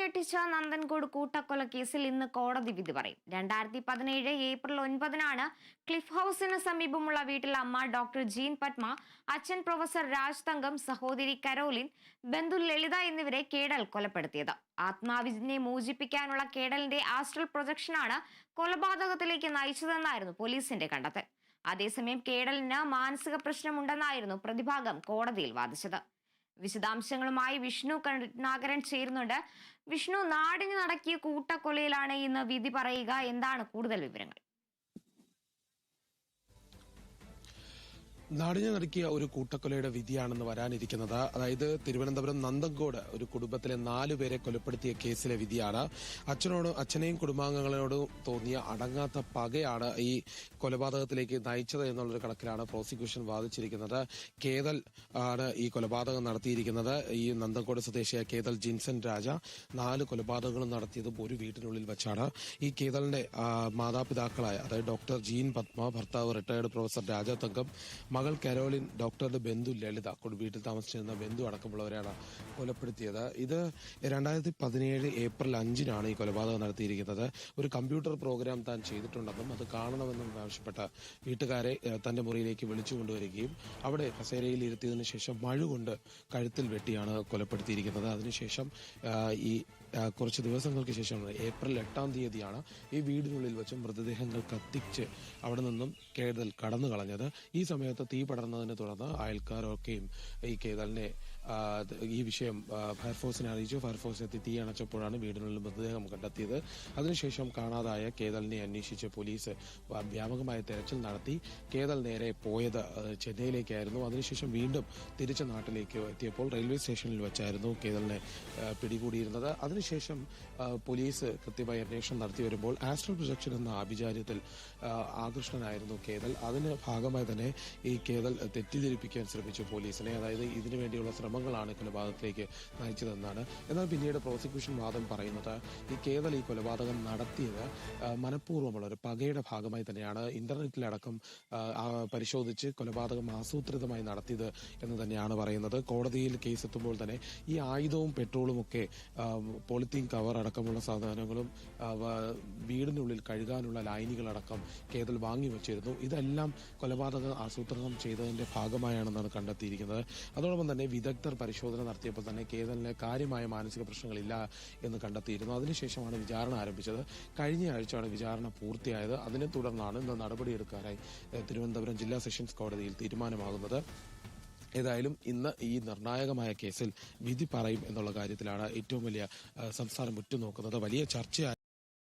ഞെട്ടിച്ച നന്ദൻകോട് കൂട്ടക്കൊല കേസിൽ ഇന്ന് കോടതി വിധി പറയും. രണ്ടായിരത്തി പതിനേഴ് ഏപ്രിൽ ഒൻപതിനാണ് ക്ലിഫ് ഹൗസിന് സമീപമുള്ള വീട്ടിൽ അമ്മ ഡോക്ടർ ജീൻ പത്മ അച്ഛൻ പ്രൊഫസർ രാജ് തങ്കം സഹോദരി കരോലിൻ ബന്ധു ലളിത എന്നിവരെ കേടൽ കൊലപ്പെടുത്തിയത്. ആത്മാവിനെ മോചിപ്പിക്കാനുള്ള കേടലിന്റെ ആസ്ട്രൽ പ്രൊജക്ഷനാണ് കൊലപാതകത്തിലേക്ക് നയിച്ചതെന്നായിരുന്നു പോലീസിന്റെ കണ്ടെത്തൽ. അതേസമയം കേടലിന് മാനസിക പ്രശ്നമുണ്ടെന്നായിരുന്നു പ്രതിഭാഗം കോടതിയിൽ വാദിച്ചത്. വിശദാംശങ്ങളുമായി വിഷ്ണു കരുണാകരൻ ചേരുന്നുണ്ട്. വിഷ്ണു നാടിന് നടക്കിയ കൂട്ടക്കൊലയിലാണ് ഇന്ന് വിധി പറയുക. എന്താണ് കൂടുതൽ വിവരങ്ങൾ? നാടിനെ നടുക്കിയ ഒരു കൂട്ടക്കൊലയുടെ വിധിയാണെന്ന് വരാനിരിക്കുന്നത്. അതായത് തിരുവനന്തപുരം നന്തങ്കോട് ഒരു കുടുംബത്തിലെ നാലു പേരെ കൊലപ്പെടുത്തിയ കേസിലെ വിധിയാണ്. അച്ഛനോടും അച്ഛനെയും കുടുംബാംഗങ്ങളോടും തോന്നിയ അടങ്ങാത്ത പകയാണ് ഈ കൊലപാതകത്തിലേക്ക് നയിച്ചത് എന്നുള്ളൊരു കണക്കിലാണ് പ്രോസിക്യൂഷൻ വാദിച്ചിരിക്കുന്നത്. കേതൽ ആണ് ഈ കൊലപാതകം നടത്തിയിരിക്കുന്നത്. ഈ നന്തങ്കോട് സ്വദേശിയായ കേതൽ ജിൻസൺ രാജ നാല് കൊലപാതകങ്ങളും നടത്തിയതും ഒരു വീട്ടിനുള്ളിൽ വെച്ചാണ്. ഈ കേതലിന്റെ മാതാപിതാക്കളായ അതായത് ഡോക്ടർ ജീൻ പത്മ ഭർത്താവ് റിട്ടയർഡ് പ്രൊഫസർ രാജ തങ്കം മകൾ കരോലിൻ ഡോക്ടറുടെ ബന്ധു ലളിത വീട്ടിൽ താമസിച്ചിരുന്ന ബന്ധു അടക്കമുള്ളവരെയാണ് കൊലപ്പെടുത്തിയത്. ഇത് രണ്ടായിരത്തി പതിനേഴ് ഏപ്രിൽ അഞ്ചിനാണ് ഈ കൊലപാതകം നടത്തിയിരിക്കുന്നത്. ഒരു കമ്പ്യൂട്ടർ പ്രോഗ്രാം താൻ ചെയ്തിട്ടുണ്ടെന്നും അത് കാണണമെന്നും ആവശ്യപ്പെട്ട വീട്ടുകാരെ തന്റെ മുറിയിലേക്ക് വിളിച്ചു കൊണ്ടുവരികയും അവിടെ കസേരയിൽ ഇരുത്തിയതിനു ശേഷം മഴ കൊണ്ട് കഴുത്തിൽ വെട്ടിയാണ് കൊലപ്പെടുത്തിയിരിക്കുന്നത്. അതിനുശേഷം ഈ കുറച്ച് ദിവസങ്ങൾക്ക് ശേഷമാണ്. ഏപ്രിൽ എട്ടാം തീയതിയാണ് ഈ വീടിനുള്ളിൽ വെച്ച് മൃതദേഹങ്ങൾ കത്തിച്ച് അവിടെ നിന്നും കേതൽ കടന്നു കളഞ്ഞത് ഈ സമയത്ത് തീ പടർന്നതിനെ തുടർന്ന് അയൽക്കാരൊക്കെയും ഈ കേതലിനെ ഈ വിഷയം ഫയർഫോഴ്സിനെ അറിയിച്ചു. ഫയർഫോഴ്സ് എത്തി തീ അണച്ചപ്പോഴാണ് വീടിനുള്ളിൽ മൃതദേഹം കണ്ടെത്തിയത്. അതിനുശേഷം കാണാതായ കേതലിനെ അന്വേഷിച്ച് പോലീസ് വ്യാപകമായ തെരച്ചിൽ നടത്തി. കേതൽ നേരെ പോയത് ചെന്നൈയിലേക്കായിരുന്നു. അതിനുശേഷം വീണ്ടും തിരിച്ച് നാട്ടിലേക്ക് എത്തിയപ്പോൾ റെയിൽവേ സ്റ്റേഷനിൽ വെച്ചായിരുന്നു കേതലിനെ പിടികൂടിയിരുന്നത്. അതിനുശേഷം പോലീസ് കൃത്യമായി അന്വേഷണം നടത്തി വരുമ്പോൾ ആസ്ട്രൽ പ്രൊജക്ഷൻ എന്ന ആഭിചാര്യത്തിൽ ആകൃഷ്ടനായിരുന്നു കേതൽ. അതിന് ഭാഗമായി തന്നെ ഈ കേതൽ തെറ്റിദ്ധരിപ്പിക്കാൻ ശ്രമിച്ചു പോലീസിനെ. അതായത് ഇതിനു വേണ്ടിയുള്ള ശ്രമങ്ങളാണ് കൊലപാതകത്തിലേക്ക് നയിച്ചതെന്നാണ് എന്നാൽ പിന്നീട് പ്രോസിക്യൂഷൻ വാദം പറയുന്നത് ഈ കേതൽ ഈ കൊലപാതകം നടത്തിയത് മനഃപൂർവമുള്ള ഒരു പകയുടെ ഭാഗമായി തന്നെയാണ്. ഇന്റർനെറ്റിലടക്കം പരിശോധിച്ച് കൊലപാതകം ആസൂത്രിതമായി നടത്തിയത് എന്ന് തന്നെയാണ് പറയുന്നത്. കോടതിയിൽ കേസ് എത്തുമ്പോൾ തന്നെ ഈ ആയുധവും പെട്രോളും ഒക്കെ പോളിത്തീൻ കവർ അടക്കമുള്ള സാധനങ്ങളും വീടിനുള്ളിൽ കഴുകാനുള്ള ലൈനുകളടക്കം കേതൽ വാങ്ങിവെച്ചിരുന്നു ഇതെല്ലാം കൊലപാതകം ആസൂത്രണം ചെയ്തതിന്റെ ഭാഗമായാണെന്നാണ് കണ്ടെത്തിയിരിക്കുന്നത്. അതോടൊപ്പം തന്നെ വിദഗ്ധർ പരിശോധന നടത്തിയപ്പോൾ തന്നെ കേതലിന് കാര്യമായ മാനസിക പ്രശ്നങ്ങളില്ല എന്ന് കണ്ടെത്തിയിരുന്നു. അതിനുശേഷമാണ് വിചാരണ ആരംഭിച്ചത്. കഴിഞ്ഞ ആഴ്ചയാണ് വിചാരണ പൂർത്തിയായത്. അതിനെ തുടർന്നാണ് ഇന്ന് നടപടിയെടുക്കാനായി തിരുവനന്തപുരം ജില്ലാ സെഷൻസ് കോടതിയിൽ തീരുമാനമാകുന്നത്. ഏതായാലും ഇന്ന് ഈ നിർണായകമായ കേസിൽ വിധി പറയും എന്നുള്ള കാര്യത്തിലാണ് ഏറ്റവും വലിയ സംസ്ഥാനം ഉറ്റുനോക്കുന്നത്. വലിയ ചർച്ചയായി